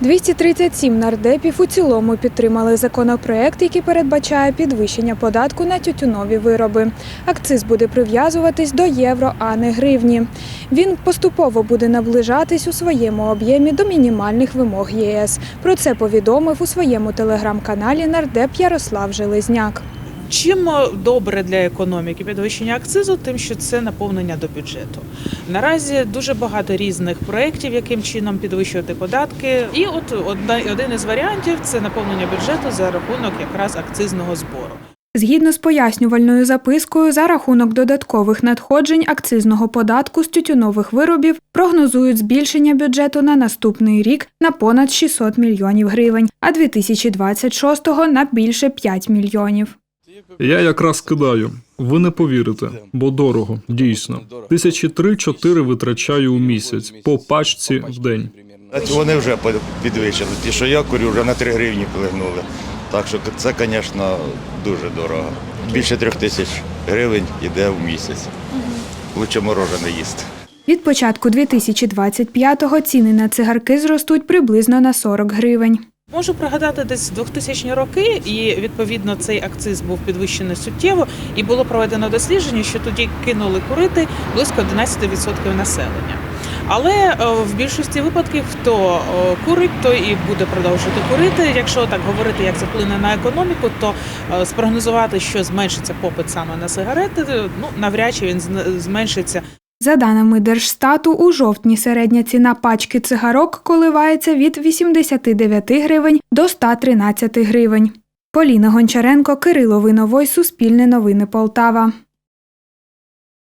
237 нардепів у цілому підтримали законопроект, який передбачає підвищення податку на тютюнові вироби. Акциз буде прив'язуватись до євро, а не гривні. Він поступово буде наближатись у своєму об'ємі до мінімальних вимог ЄС. Про це повідомив у своєму телеграм-каналі нардеп Ярослав Железняк. Чим е, добре для економіки підвищення акцизу, тим, що це наповнення до бюджету. Наразі дуже багато різних проєктів, яким чином підвищувати податки. І от один із варіантів це наповнення бюджету за рахунок якраз акцизного збору. Згідно з пояснювальною запискою, за рахунок додаткових надходжень акцизного податку з тютюнових виробів прогнозують збільшення бюджету на наступний рік на понад 600 мільйонів гривень, а 2026-го на більше 5 мільйонів. Я якраз кидаю. Ви не повірите, бо дорого, дійсно. Тисячі три-чотири витрачаю у місяць по пачці в день. Вони вже підвищили. Ті, що я курю, вже на 3 гривні плигнули. Так що це, звісно, дуже дорого. Більше трьох тисяч гривень йде в місяць. Лучше морожене їсти. Від початку 2025-го ціни на цигарки зростуть приблизно на 40 гривень. Можу пригадати десь 2000 роки, і відповідно цей акциз був підвищений суттєво, і було проведено дослідження, що тоді кинули курити близько 11% населення. Але е, в більшості випадків, хто е, курить, той і буде продовжувати курити. Якщо так говорити, як це вплине на економіку, то е, спрогнозувати, що зменшиться попит саме на сигарети, ну навряд чи він зменшиться За даними Держстату, у жовтні середня ціна пачки цигарок коливається від 89 гривень до 113 гривень. Поліна Гончаренко, Кирило Виновой, Суспільне новини Полтава.